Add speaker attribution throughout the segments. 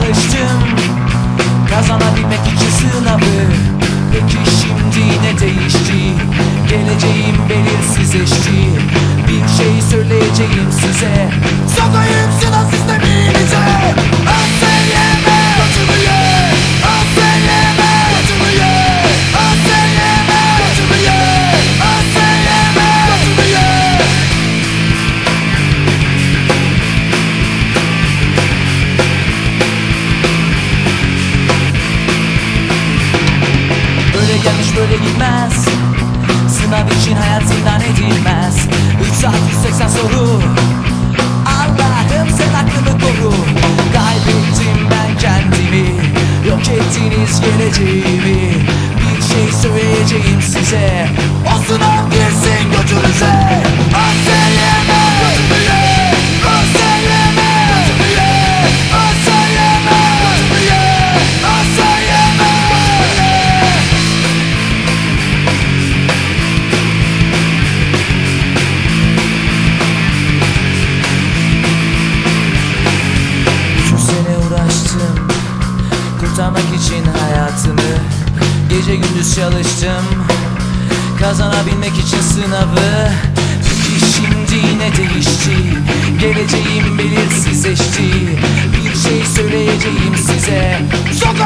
Speaker 1: çalıştım. Kazanabilmek için sınavı Peki şimdi ne değişti? Geleceğim belirsizleşti Bir şey söyleyeceğim size. Gitmez Sınav için hayat zindan edilmez. 3 saat 180 soru. Allah'ım sen aklımı koru. Kaybettim ben kendimi. Yok ettiniz geleceğimi. Bir şey söyleyeceğim size. O sınav girsin götünüze gündüz çalıştım Kazanabilmek için sınavı. Peki şimdi ne değişti? Geleceğim belirsizleşti Bir şey söyleyeceğim size. Sokayım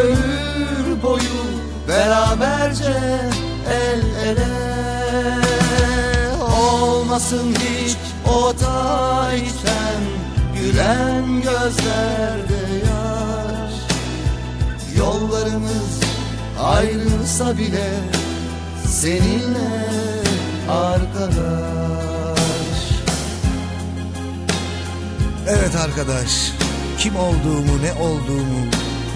Speaker 2: ömür boyu beraberce el ele. Olmasın hiç o da içten gülen gözlerde yaş. Yollarımız ayrılsa bile seninle arkadaş. Evet arkadaş, kim olduğumu, ne olduğumu,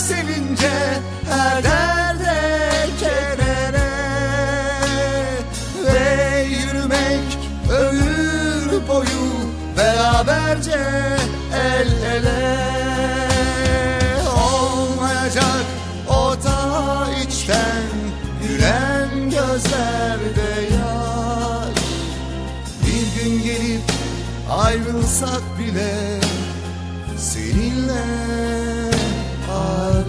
Speaker 2: sevince her derde kedere Ve yürümek ömür boyu beraberce el ele. Olmayacak o da içten gülen gözlerde yaş Bir gün gelip ayrılsak bile seninle heart.